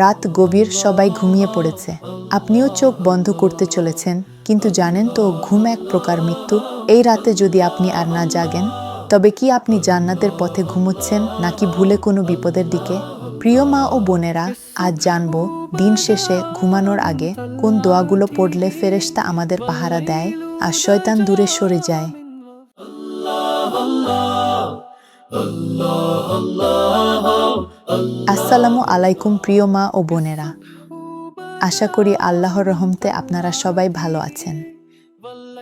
রাত গভীর সবাই ঘুমিয়ে পড়েছে। আপনিও চোখ বন্ধ করতে চলেছেন, কিন্তু জানেন তো ঘুম এক প্রকার মৃত্যু। এই রাতে যদি আপনি আর না জাগেন, তবে কি আপনি জান্নাতের পথে ঘুমোচ্ছেন নাকি ভুলে কোনো বিপদের দিকে? প্রিয় মা ও বোনেরা, আজ জানব, দিন শেষে ঘুমানোর আগে কোন দোয়াগুলো পড়লে ফেরেশতা আমাদের পাহারা দেয় আর শয়তান দূরে সরে যায়। আসসালামু আলাইকুম প্রিয় মা ও বোনেরা। আশা করি আল্লাহর রহমতে আপনারা সবাই ভালো আছেন।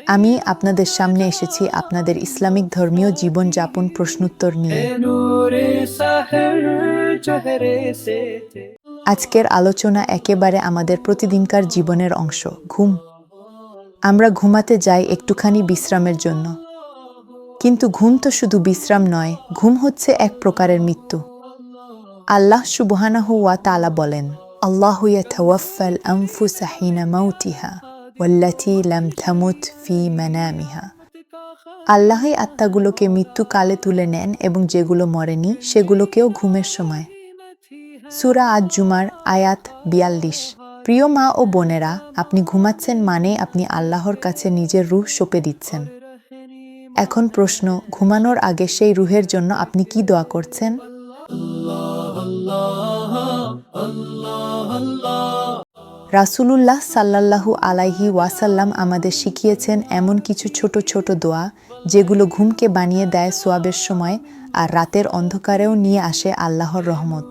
আমি আপনাদের সামনে এসেছি আপনাদের ইসলামিক ধর্মীয় জীবনযাপন প্রশ্নোত্তর নিয়ে। আজকের আলোচনা একেবারে আমাদের প্রতিদিনকার জীবনের অংশ, ঘুম। আমরা ঘুমাতে যাই একটুখানি বিশ্রামের জন্য। কিন্তু ঘুম তো শুধু বিশ্রাম নয়, ঘুম হচ্ছে এক প্রকারের মৃত্যু। আল্লাহ সুবহানাহু ওয়া তাআলা বলেন, আল্লাহ ইয়াতাওয়াফাল আনফুসা হিনা মাউতিহা, ওয়াল্লাতী লাম তামুত ফি মানামিহা। আল্লাহই আত্মাগুলোকে মৃত্যুকালে তুলে নেন এবং যেগুলো মরেনি, সেগুলোকেও ঘুমের সময়। সুরা আজ জুমার আয়াত বিয়াল্লিশ। প্রিয় মা ও বোনেরা, আপনি ঘুমাচ্ছেন মানে আপনি আল্লাহর কাছে নিজের রুহ সঁপে দিচ্ছেন। এখন প্রশ্ন, ঘুমানোর আগে সেই রুহের জন্য আপনি কি দোয়া করছেন? রাসূলুল্লাহ সাল্লাল্লাহু আলাইহি ওয়াসাল্লাম আমাদের শিখিয়েছেন এমন কিছু ছোট ছোট দোয়া, যেগুলো ঘুমকে বানিয়ে দেয় সোয়াবের সময় আর রাতের অন্ধকারেও নিয়ে আসে আল্লাহর রহমত।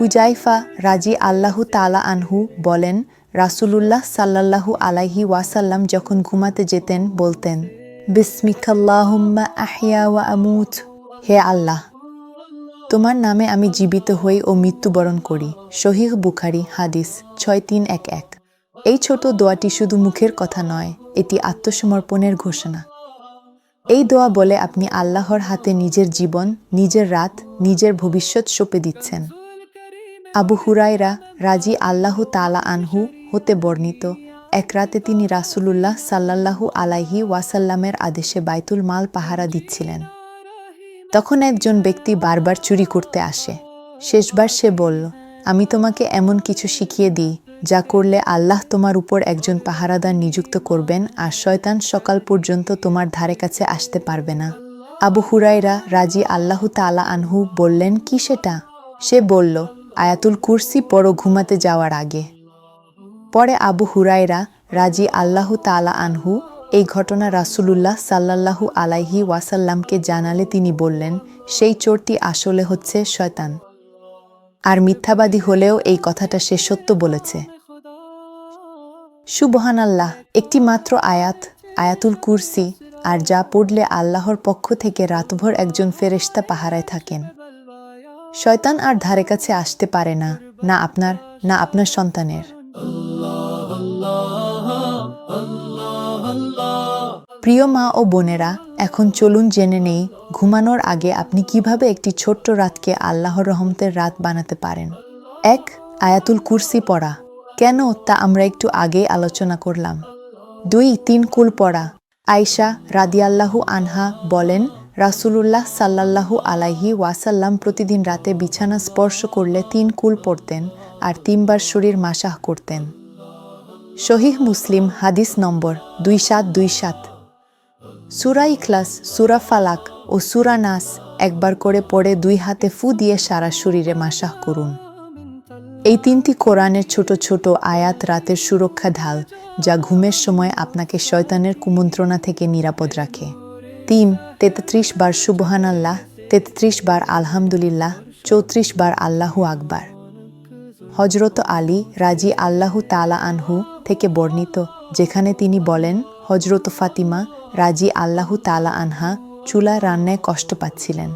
হুজাইফা রাজি আল্লাহু তালা আনহু বলেন, রাসূলুল্লাহ সাল্লাল্লাহু আলাইহি ওয়াসাল্লাম যখন ঘুমাতে যেতেন বলতেন বিসমিকাল্লাহুম্মা আহিয়া ওয়া আমুত। হে আল্লাহ, তোমার নামে আমি জীবিত হই ও মৃত্যুবরণ করি। শহীদ বুখারি, হাদিস ছয় তিন এক এক। এই ছোট দোয়াটি শুধু মুখের কথা নয়, এটি আত্মসমর্পণের ঘোষণা। এই দোয়া বলে আপনি আল্লাহর হাতে নিজের জীবন, নিজের রাত, নিজের ভবিষ্যৎ সঁপে দিচ্ছেন। আবু হুরাইরা রাজি আল্লাহ তালা আনহু হতে বর্ণিত এক রাতে তিনি রাসুলুল্লাহ সাল্লাল্লাহু আলাইহি ওয়াসাল্লামের আদেশে বাইতুল মাল পাহারা দিচ্ছিলেন। তখন একজন ব্যক্তি বারবার চুরি করতে আসে। শেষবার সে বলল, আমি তোমাকে এমন কিছু শিখিয়ে দিই, যা করলে আল্লাহ তোমার উপর একজন পাহারাদার নিযুক্ত করবেন আর শয়তান সকাল পর্যন্ত তোমার ধারে কাছে আসতে পারবে না। আবু হুরাইরা রাজি আল্লাহ তালা আনহু বললেন, কি সেটা? সে বলল, আয়াতুল কুরসি পরও ঘুমাতে যাওয়ার আগে। পরে আবু হুরাইরা রাজি আল্লাহ তালা আনহু এই ঘটনা রাসূলুল্লাহ সাল্লাল্লাহু আলাইহি ওয়াসাল্লামকে জানালে তিনি বললেন, সেই চোরটি আসলে হচ্ছে শয়তান। আর মিথ্যাবাদী হলেও এই কথাটা সে সত্য বলেছে। সুবহান আল্লাহ একটি মাত্র আয়াত, আয়াতুল কুরসি, আর যা পড়লে আল্লাহর পক্ষ থেকে রাতভর একজন ফেরেশতা পাহারায় থাকেন। শয়তান আর ধারে কাছে আসতে পারে না না আপনার না আপনার সন্তানের। প্রিয় মা ও বোনেরা, এখন চলুন জেনে নেই ঘুমানোর আগে আপনি কীভাবে একটি ছোট্ট রাতকে আল্লাহর রহমতের রাত বানাতে পারেন। এক, আয়াতুল কুরসি পড়া। কেন তা আমরা একটু আগেই আলোচনা করলাম। দুই, তিন কুল পড়া। আয়শা রাদিয়াল্লাহু আনহা বলেন, রাসূলুল্লাহ সাল্লাল্লাহু আলাইহি ওয়াসাল্লাম প্রতিদিন রাতে বিছানা স্পর্শ করলে তিন কুল পড়তেন আর তিনবার শরীর মাসাহ করতেন। শহীহ মুসলিম হাদিস নম্বর দুই সাত দুই সাত। সুরা ইখলাস, সুরা ফালাক ও সুরা নাস একবার করে পড়ে দুই হাতে ফু দিয়ে সারা শরীরে মাসাহ করুন। এই তিনটি কোরআনের ছোট ছোট আয়াত রাতের সুরক্ষা ঢাল যা ঘুমের সময় আপনাকে শয়তানের কুমন্ত্রণা থেকে নিরাপদ রাখে। তিন, তেত্রিশ বার সুবহান আল্লাহ তেত্রিশ বার আলহামদুলিল্লাহ, চৌত্রিশ বার আল্লাহু আকবার। হজরত আলী রাজি আল্লাহু তালা আনহু থেকে বর্ণিত, যেখানে তিনি বলেন হজরত ফাতিমা রাজি আল্লাহু তালা আনহা চুলা রান্নায় কষ্ট পাচ্ছিলেন।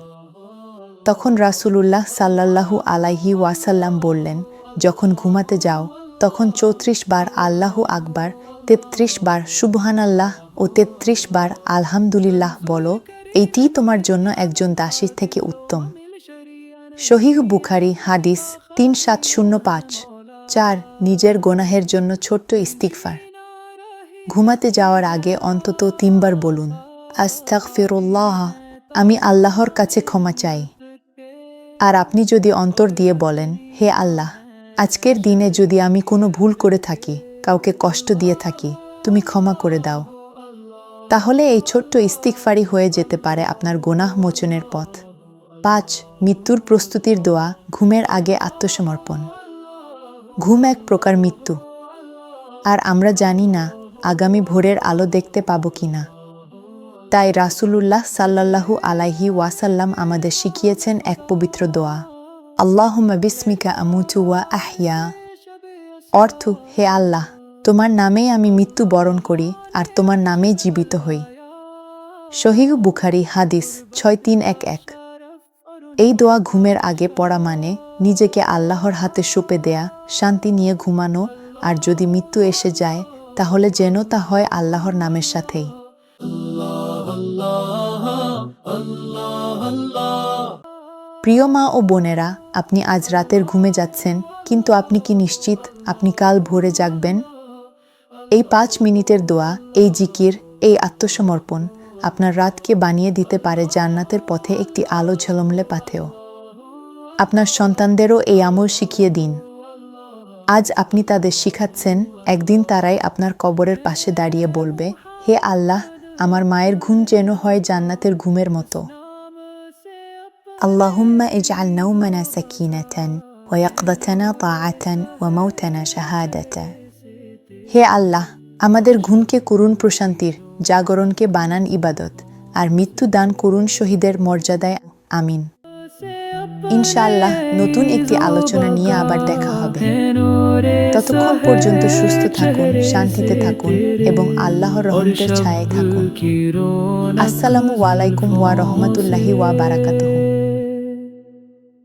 তখন রাসূলুল্লাহ সাল্লাল্লাহু আলাইহি ওয়াসাল্লাম বললেন, যখন ঘুমাতে যাও, তখন চৌত্রিশ বার আল্লাহু আকবার, তেত্রিশ বার সুবহান আল্লাহ ও তেত্রিশ বার আলহামদুলিল্লাহ বলো, এইটিই তোমার জন্য একজন দাসীর থেকে উত্তম। শহীহ বুখারি হাদিস তিন সাত শূন্য পাঁচ, চার, নিজের গোনাহের জন্য ছোট্ট ইস্তিকফার ঘুমাতে যাওয়ার আগে অন্তত তিনবার বলুন আস্তাক ফিরুল্লাহ আমি আল্লাহর কাছে ক্ষমা চাই। আর আপনি যদি অন্তর দিয়ে বলেন, হে আল্লাহ, আজকের দিনে যদি আমি কোনো ভুল করে থাকি, কাউকে কষ্ট দিয়ে থাকি, তুমি ক্ষমা করে দাও। তাহলে এই ছোট্ট ইস্তিকফারি হয়ে যেতে পারে আপনার গোনাহ মোচনের পথ। পাঁচ, মৃত্যুর প্রস্তুতির দোয়া, ঘুমের আগে আত্মসমর্পণ। ঘুম এক প্রকার মৃত্যু। আর আমরা জানি না আগামী ভোরের আলো দেখতে পাবো কি না তাই রাসূলুল্লাহ সাল্লাল্লাহু আলাইহি ওয়াসাল্লাম আমাদের শিখিয়েছেন এক পবিত্র দোয়া। আল্লাহুম্মা বিস্মিকা আমুতু ওয়া আহইয়া। অর্থ, হে আল্লাহ, তোমার নামেই আমি মৃত্যু বরণ করি আর তোমার নামেই জীবিত হই। শহীহ বুখারি হাদিস ছয় তিন এক এক। এই দোয়া ঘুমের আগে পড়া মানে নিজেকে আল্লাহর হাতে সঁপে দেয়া, শান্তি নিয়ে ঘুমানো আর যদি মৃত্যু এসে যায় তাহলে যেন তা হয় আল্লাহর নামের সাথেই। প্রিয় মা ও বোনেরা, আপনি আজ রাতের ঘুমে যাচ্ছেন, কিন্তু আপনি কি নিশ্চিত আপনি কাল ভোরে জাগবেন? এই পাঁচ মিনিটের দোয়া, এই জিকির, এই আত্মসমর্পণ আপনার রাতকে বানিয়ে দিতে পারে জান্নাতের পথে একটি আলো ঝলমলে পাথেও আপনার সন্তানদেরও এই আমল শিখিয়ে দিন। আজ আপনি তাদের শিখাচ্ছেন একদিন তারাই আপনার কবরের পাশে দাঁড়িয়ে বলবে হে আল্লাহ আমার মায়ের ঘুম যেন হয় জান্নাতের ঘুমের মতো اللهم اجعل نومنا سكينة ويقظتنا طاعة وموتنا شهادة হে আল্লাহ আমাদের ঘুমকে করুন প্রশান্তির জাগরণকে বানান ইবাদত আর মৃত্যু দান করুন শহীদের মর্যাদায় আমিন ইনশাআল্লাহ নতুন একটি আলোচনা নিয়ে আবার দেখা হবে। ততক্ষণ পর্যন্ত সুস্থ থাকুন, শান্তিতে থাকুন এবং আল্লাহর রহমতের ছায়ায় থাকুন। আসসালামু আলাইকুম ওয়া রহমতুল্লাহি ওয়া বারাকাতুহু।